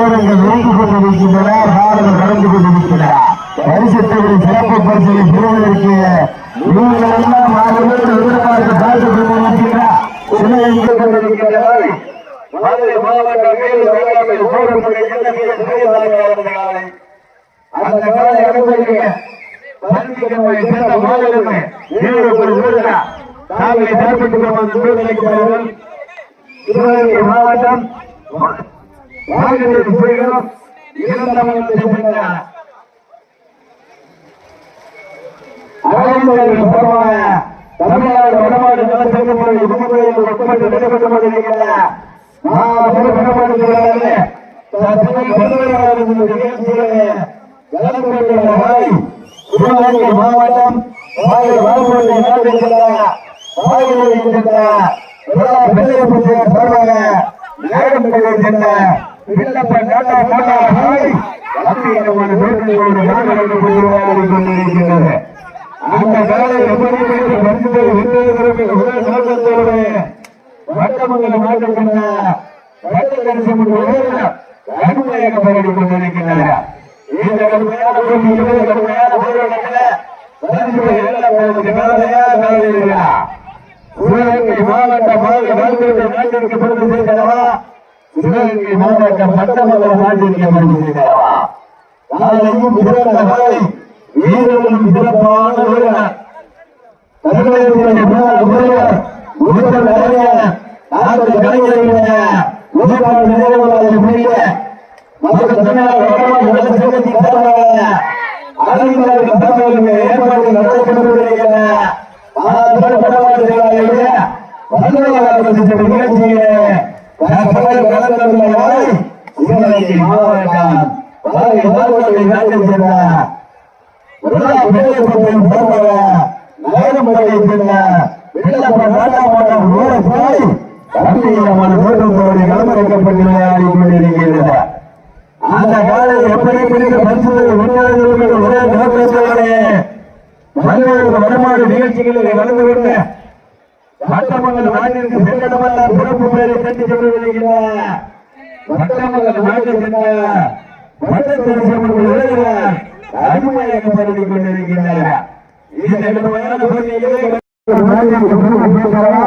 வீரர்கள் நோக்கி கொண்டிருக்கின்றன காதல் நடந்து கொண்டிருக்கின்றன. பரிசுத்தவரை சிறப்பு பரிசனை பெறுவதற்கு நீங்கள் எல்லாம் ஆளுநர் எதிர்பார்த்து பார்த்துக் கொண்டிருக்கின்றன. சிவகங்கை கொண்டிருக்கின்றனர் மதுரை மாவட்டம் மேலும் வேளாண்மை போடக்கூடிய அந்த காலை அனுபவிக்க பரிசுத்தவரை சேர்ந்த மாநிலமே ஏழு ஒரு வீரரா தாங்களை செயல்பட்டுக் கொண்டு மாவட்டம் வாழ்க்கையில் செய்கிறோம் இரண்டாவது சேர்ந்த ஆயிரங்கள் பரவான தமிழ்நாடு வடமாடு நலச்சங்கமுறை முகமையில் உட்பட்டு நடைபெற்று மாபெரும் வடமாடுகிறார்களே சிவகங்கை மாவட்டம் வாயில் வாழ்முறை நாட்டிருக்கிற வாயில் இருக்கின்ற எல்லா சார்பாக நேரம் பெறுகின்ற அந்த காலை எப்படி வந்து விருதுகளுக்கு உடல் கடுமையாக பரவி கொண்டிருக்கின்றன இந்த கடுமையான கடுமையான போராட்டத்தில் மாவட்ட மாநில வாழ்க்கை நாட்டிற்கு பிறகு சேர்க்கிறவா சிவகங்கை மாவட்ட பட்டமங்கல நாட்டிற்கு நாளையும் சிறந்த நாளை வீரர்களும் சிறப்பான வீரர் தமிழகத்தினுடைய முன்னாள் முதல்வர் முதல்வர் அறிஞர் டாக்டர் கலைஞருடைய உயிர்வாழ் நினைவாளரை முடிய மற்றும் தமிழ்நாடு வடமாநில நலச்சங்கத்தின் சார்பாக அறிஞர்களுக்கு தலைவர்களுக்கு ஏற்பாடு நடத்தப்பட்டு கொண்டிருக்கிற வடமாநில வல்லவர்கள் நிகழ்ச்சியிலே தமிழக அந்த காலையில் எப்படி பிடிக்க பரிசுகளை விஞ்ஞானிகளுக்கு ஒரே நோக்கத்தோடு. மனிதர்களுக்கு நிகழ்ச்சிகளில் கலந்து கொண்டு வட்டமங்கல் நாட்டிற்கு சென்றடமெல்லாம் சிறப்பு பெயரை கட்டி சென்று வருகிற வட்டமங்கல் நாட்டில் சென்ற பரவி கொண்டிருக்கின்றன இந்த கடுமையான போட்டியிலே பேசுகிறவா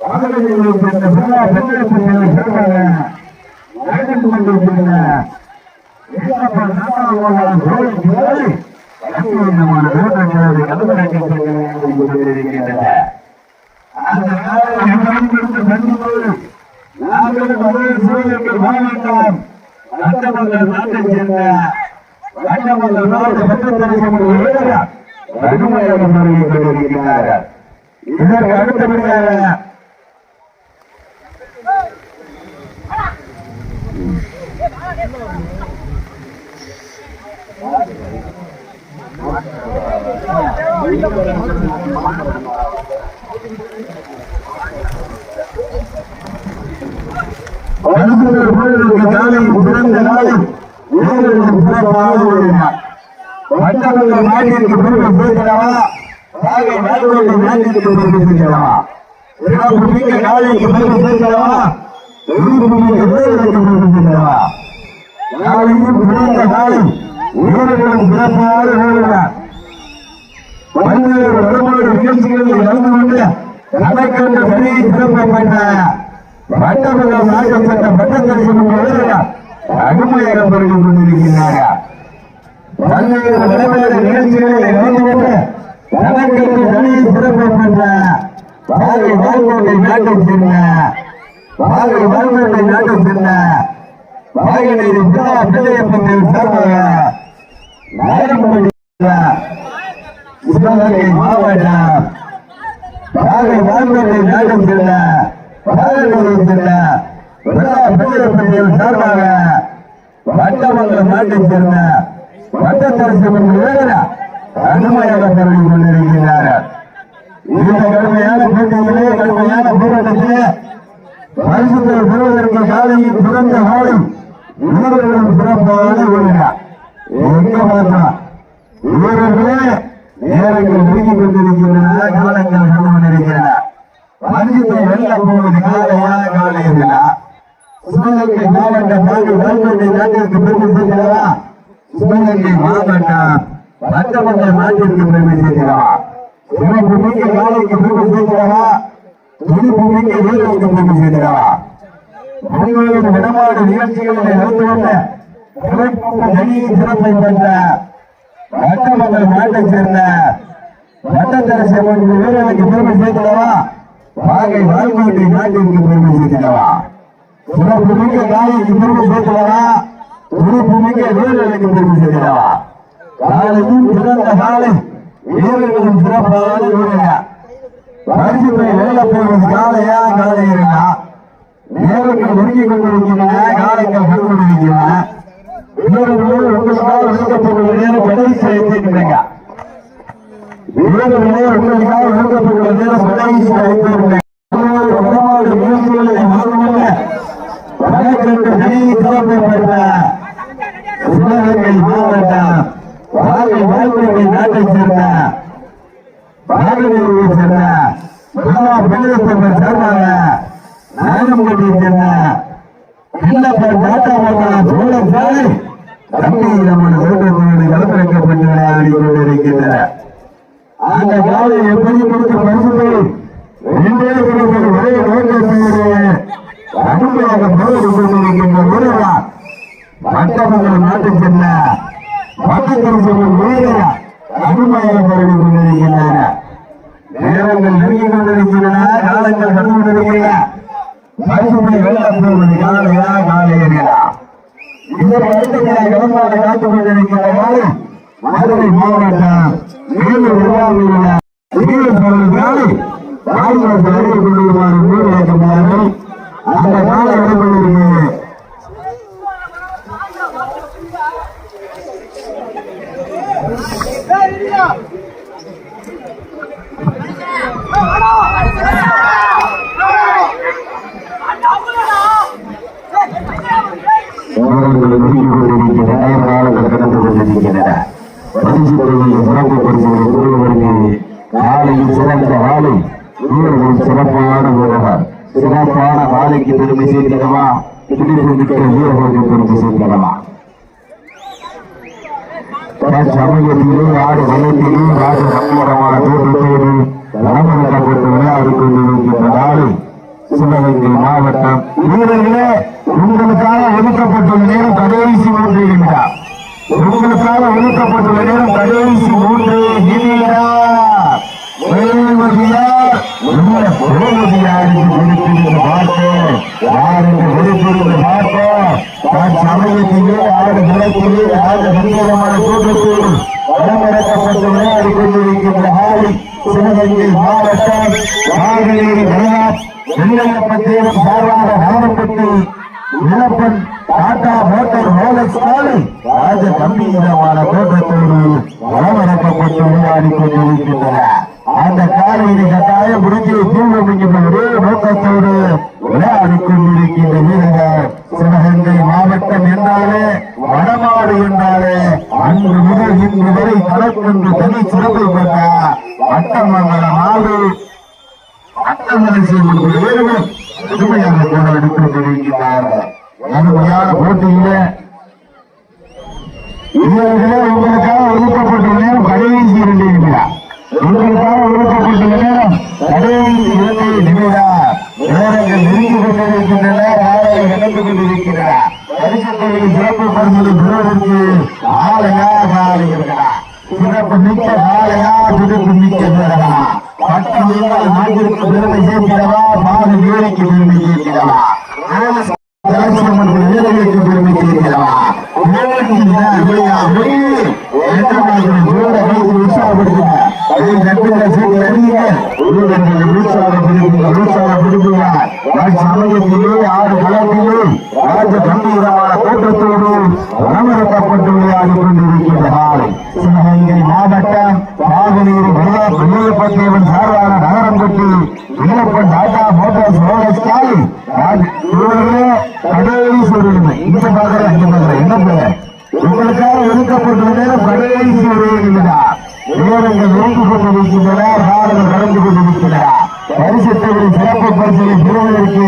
பாரதிய வளர்ச்சியை நாட்டிற்கு பேசுகிறவா பேசுகிறவா பேசுகிறவா எங்கே மாவட்டம் வட்டமங்கல் நாட்டைச் சேர்ந்த வட்டமங்கல் மாவட்ட சட்டத்தரசமுடைய வீரர் கடுமையாக பரவி கொண்டிருக்கிறார்கள் இதற்கு அடுத்தபடியாக அடுத்த வீரர்களுக்கு பிறந்த நாளில் வீரர்களுக்கு சிறப்பாக ஓடினார் வட்டமங்கல் நாட்டிற்கு பெருமை சேர்க்கிறவா சாகை நாடுகளுடைய நாட்டிற்கு பெருமை சேர்க்கிறவா சிறப்பு மிக்க நாளைக்கு பெருமை சேர்க்கிறவா எதிர்ப்பு மிக்க வீரர்களுக்கு பெருமை சேர்க்கிறவா நாளையும் பிறந்த நாளில் வீரர்களும் சிறப்பாக ஓடினார் பல்வேறு வடமாடு நிகழ்ச்சிகளில் கலந்து கொண்டு தனக்கென்று தனியை சிறப்பப்பட்ட வட்டமங்கலம் நாட்டம் சென்ற பட்டத்தரிசனம் வீரர்கள் பல்வேறு வடமாடு நிகழ்ச்சிகளில் கலந்து கொண்டு தனியை சிறப்பப்பட்ட பாகை வாழ்க்கை நாட்டம் சென்ற பாகை வாழ்க்கை நாட்டம் சென்ற பாகனை பிள்ளையப்பத்தை சார்பாக நாயகம் சிவகங்கை மாவட்டம் பாகை வாழ்க்கை நாட்டம் சென்ற பாகனூர் சென்ற எல்லா பிள்ளையப்பட்டியில் சார்பாக வட்டமங்கலம் நாட்டைச் சேர்ந்த வட்டத்தரசு வீரர் கடுமையாக பரவி இந்த கடுமையான போட்டியிலே கடுமையான போராட்டம் மாவட்டத்தில் பெறுவதற்கு காலையில் பிறந்த நாளும் இவர்களும் சிறப்பான வீரர்கள் எங்க பார்க்கலாம் வீரர்களே நேரங்கள் நெருங்கிக் கொண்டிருக்கின்றன காலங்கள் கடந்து கொண்டிருக்கின்றன. பரிசுத்தை வெல்ல போவது காலையா காலையா? சிவகங்கை மாவட்ட பாண்டி வேல்கொண்டை நாட்டிற்கு பெருமை சிவகங்கை மாவட்டம் பட்டமன்ற நாட்டிற்கு பெருமை சேர்க்கிறவா? சிறப்பு மிக்க காலைக்கு பெருமை சேர்க்கிறவா? துடிப்பு மிக்க பெருமை சேர்க்கிறவா? உங்களுடைய விடமாடு நிகழ்ச்சிகளில் நடந்து வந்த சிறப்பு தனியை சிறப்பை பெற்ற வட்டமன்ற நாட்டைச் சேர்ந்த வட்டத்தரசி வீரர்களுக்கு பெருமை சேர்க்கிறவா? வாகை வாழ்க்கை நாட்டிற்கு பெருமை சேர்க்கிறவா? சிறப்பு மிக்க காலைக்கு பெருமை சேர்க்கிறவா? துடிப்பு வீரர்களுக்கு பெருமை சேர்க்கிறவா காலையும் சிறந்த காலை வீரர்களும் சிறப்பான வீரர்கள் பரிசுத்தை வெல்ல போவது காலையா காலையா நேரங்கள் நெருங்கிக் கொண்டிருக்கின்றன காலங்கள் கண்டு வீரர்களோடு உங்களுக்காக ஒழுங்கப்பட்டுள்ள நேரம் கடைசி வீரர்களே உங்களுக்காக ஒழுங்கப்பட்டுள்ள நேரம் கடைசி வைத்திருக்கிறீங்க வடமாடு நிகழ்ச்சிகளை மறந்துள்ள வடகிழக்கு தனியை சிறப்பு பெற்ற சிவகங்கை மாவட்டம் வாகை வாழ்க்கை நாட்டைச் சேர்ந்த பாகனூரை சேர்ந்த பிரதம பெரியத்தவர் சேர்ந்தாங்க. நாகம்பட்டியை சேர்ந்த இல்லப்பர் டாட்டா மாமா சோழ சாலை கம்பீரமான தோட்டங்களோடு கலப்பிறக்கப்பட்டு விளையாடி கொண்டிருக்கின்றன அந்த காலை எப்படி கொடுத்த பரிசுகளை ரெண்டே குடும்பங்கள் ஒரே நோக்கத்தோடு அருமையாக மோதி கொண்டிருக்கின்ற ஒருவர் மற்றவர்கள் நாட்டைச் சேர்ந்த பக்கத்தரசர்கள் வீரர் அருமையாக மோதி கொண்டிருக்கின்றன நேரங்கள் நெருங்கிக் கொண்டிருக்கின்றன காலங்கள் கடந்து கொண்டிருக்கின்றன. பரிசுமை வெள்ள போவது காலையா காலையா இதற்கு அடுத்த கடம்பாடு காத்துக் கொண்டிருக்கிற நாள் மதுரை மாவட்டம் மேலூர் உருவாமியில் காலை ராஜ்நாத் அருகே கொண்டிருமாறு மூடு அந்த கால இடங்களில் நெருங்கிக் கொண்டிருக்கின்றன நேரங்கள் கடந்து கொண்டிருக்கின்றன பரிசு தொழிலில் சிறப்பு பரிசுகளை கூறுவதற்கு காலையில் சிறந்த வாழை வீரர்கள் சிறப்பான வீரர்கள் சிறப்பான வாழைக்கு பெருமை சேர்க்கிறவா பிடிப்பு வீரர்களுக்கு பெருமை சேர்க்கிறவா சமயத்திலே ஆடு வளத்திலே ராஜ நம்பகமான தோற்றத்தோடு நடமடப்பட்டு விளையாடி கொண்டிருக்கின்ற நாளை சிவகங்கை மாவட்டம். வீரர்களே உங்களுக்காக ஒதுக்கப்பட்டுள்ள நேரம் கடைசி மூன்று உங்களுக்காக ஒதுக்கப்பட்டுள்ள நேரம் கடைசி மூன்று சமயத்திலே ஆடு நிலத்திலே ஆடு சங்கரமான கூட்டத்தில் வடமிறக்கப்பட்டு விளையாடி கொண்டிருக்கின்ற சிவகங்கை மாவட்டம் நாகநேரி வயநாட் சார்பாக டாடா மோட்டார் காலை ராஜ கம்பீரமான தோற்றத்தோடு வளமரக்கப்பட்டு விளையாடி கொண்டிருக்கின்றன. அந்த காலையினை முடிஞ்சு ஒரே நோக்கத்தோடு விளையாடி கொண்டிருக்கின்ற வீரர்கள் சிவகங்கை மாவட்டம் என்றாலே வடமாடு என்றாலே அன்று முதல் இன்று வரை தனக்கொன்று தனி சிறப்பை கொண்டார் வட்டமங்கல நாடு அட்டமலை செய்யும் வீரர்கள் கடுமையாக போராடி கொண்டிருக்கிறார்கள் கடுமையான போட்டியில வீரர்களே உங்களுக்காக ஒதுக்கப்பட்ட நேரம் கடைசி இரண்டு நிமிடம். உங்களுக்காக ஒதுக்கப்பட்ட நேரம் கடைசி இரண்டு நிமிடம். நேரங்கள் நெருங்கி கொண்டிருக்கின்றன. ஆலைகள் நடந்து கொண்டிருக்கின்றன பரிசுத்தொழில் சிறப்பு பரிசு பெறுவதற்கு ஆலையா ஆலைகளா சிறப்பு மிக்க காலையா துடுப்பு மிக்க வீரர்களா பட்டு நாட்டிற்கு பெருமை சேர்க்கிறவா பாது வீரைக்கு பெருமை சேர்க்கிறவா வீரர்களுக்கு பெருமை சேர்க்கிறவா ஆறு களத்திலே ராஜ கம்பீரமான தோற்றத்தோடு மாவட்டம் பாகனீர் வெள்ளையப்பத்தேவன் சார்பான நகரம் கட்டி டாடா மோட்டார்ஸ் கடைசி இங்க பாக்குறேன் இங்க பாக்குறேன் என்ன பேர் உங்களுக்காக ஒரு நிமிடம் நேரங்கள் நெருங்கி கொண்டிருக்கின்றன காலங்கள் கடந்து சிறப்பு பரிசலை பெறுவதற்கு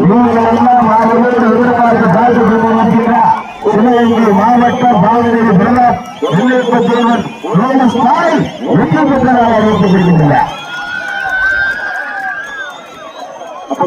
நீங்கள் எல்லாம் ஆளுநர் எதிர்பார்த்து காத்து சிவகங்கை மாவட்ட பாவனை பிரதர் வெள்ளப்ப தேவன் ரோமன் ஸ்டாலின் வெற்றி பெற்றதாக அறிவிக்கப்படுகின்றனர் அப்போ